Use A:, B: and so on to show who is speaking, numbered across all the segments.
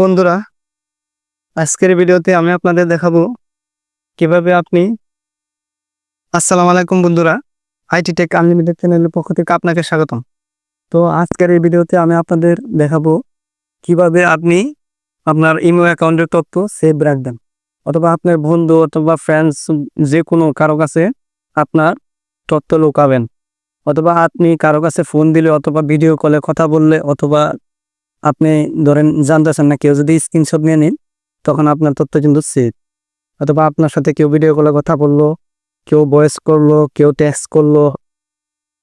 A: বন্ধুরা, আজকের ভিডিওতে আমি আপনাদের দেখাবো কীভাবে আপনি আসসালামু আলাইকুম বন্ধুরা, আইটি টেক আনলিমিটেড চ্যানেলের পক্ষ থেকে আপনাকে স্বাগতম। তো আজকের এই ভিডিওতে আমি আপনাদের দেখাবো কীভাবে আপনি আপনার ইমো অ্যাকাউন্টের তথ্য সেভ রাখবেন। অথবা আপনার বন্ধু অথবা ফ্রেন্ডস যে কোনো কারও কাছে আপনার তথ্য লুকাবেন। অথবা আপনি কারও কাছে ফোন দিলে অথবা ভিডিও কলে কথা বললে অথবা আপনি ধরেন জানতেছেন না, কেউ যদি স্ক্রিনশট নিয়ে নিন তখন আপনার তথ্য কিন্তু সেভ অথবা আপনার সাথে কেউ ভিডিও কলে কথা বলল, কেউ ভয়েস করল, কেউ টেক্সট করল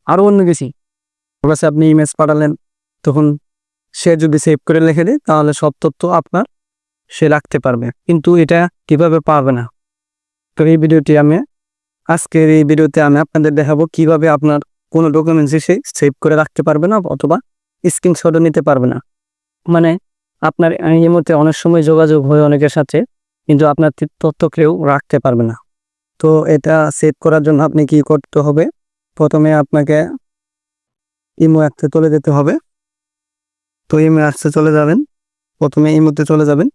A: আরও অন্য কিছু। কাছে আপনি ইমেজ পাঠালেন, তখন সে যদি সেভ করে লিখে দেয়, তাহলে সব তথ্য আপনার সে রাখতে পারবে। কিন্তু এটা কীভাবে পারবে না? তো এই ভিডিওটি আমি, আজকের এই ভিডিওতে আমি আপনাদের দেখাবো কীভাবে আপনার কোনো ডকুমেন্টস সে সেভ করে রাখতে পারবে না, অথবা স্ক্রিনশটও নিতে পারবে না। মানে আপনার এই মুহূর্তে অনেক সময় যোগাযোগ হয় অনেকের সাথে, কিন্তু আপনার তথ্য কেউ রাখতে পারবে না। তো এটা সেভ করার জন্য আপনি কি করতে হবে? প্রথমে আপনাকে ইমো অ্যাপসে চলে যেতে হবে। তো ইমো অ্যাপসে চলে যাবেন। প্রথমে ইমোতে চলে যাবেন।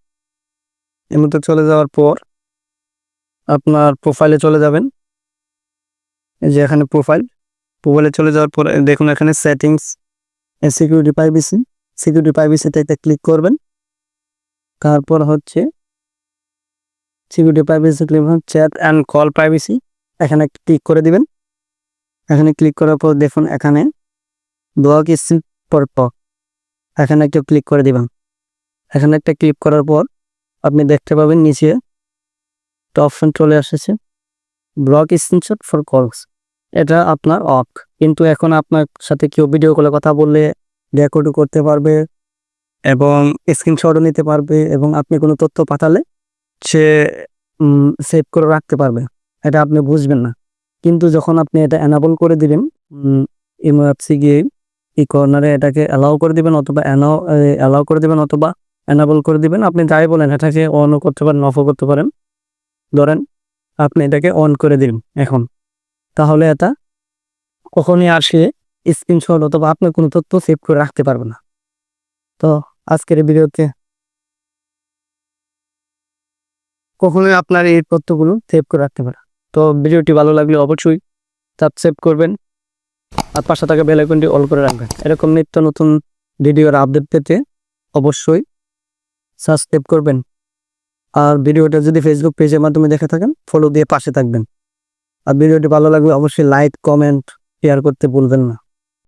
A: ইমোতে চলে যাওয়ার পর আপনার প্রোফাইলে চলে যাবেন। এই যে এখানে প্রোফাইল প্রোফাইলে চলে যাওয়ার পর দেখুন এখানে সেটিংস সিকিউরিটি প্রাইভেসি সিকিউরিটি প্রাইভেসিতে ক্লিক করবেন। তারপর হচ্ছে security privacy click chat and call privacy. এখানে ক্লিক করে দিবেন। এখানে ক্লিক করার পর দেখুন এখানে ব্লক স্ক্রিন পর এখানে একটা ক্লিক করে দিবেন। এখানে একটা ক্লিক করার পর আপনি দেখতে পাবেন নিচে একটা অপশন চলে এসেছে ব্লক স্ক্রিনশট ফর কলস। এটা আপনার অফ। কিন্তু এখন আপনার সাথে কেউ ভিডিও কলে কথা বললে রেকর্ডও করতে পারবে এবং স্ক্রিনশটও নিতে পারবে এবং আপনি কোনো তথ্য পাঠালে সে সেভ করে রাখতে পারবে। এটা আপনি বুঝবেন না। কিন্তু যখন আপনি এটা অ্যানাবল করে দিবেন ইমো গিয়ে এই কর্নারে এটাকে অ্যালাউ করে দিবেন অথবা অ্যানাও অ্যালাউ করে দিবেন অথবা অ্যানাবল করে দিবেন, আপনি যাই বলেন এটাকে অনও করতে পারেন অফও করতে পারেন। ধরেন আপনি এটাকে অন করে দিন এখন। তাহলে এটা কখনই আর সে স্ক্রিনশট অথবা আপনার কোনো তথ্য সেভ করে রাখতে পারবে না। তো আজকের ভিডিওতে কখনোই আপনার এই তথ্যগুলো সেভ করে রাখতে পারে তো ভিডিওটি ভালো লাগলে অবশ্যই সাবস্ক্রাইব করবেন আর পাশে থাকা বেল আইকনটি অল করে রাখবেন। এরকম নিত্য নতুন ভিডিওর আপডেট পেতে অবশ্যই সাবস্ক্রাইব করবেন। আর ভিডিওটা যদি ফেসবুক পেজের মাধ্যমে দেখে থাকেন ফলো দিয়ে পাশে থাকবেন। আর ভিডিওটি ভালো লাগলে অবশ্যই লাইক কমেন্ট শেয়ার করতে ভুলবেন না।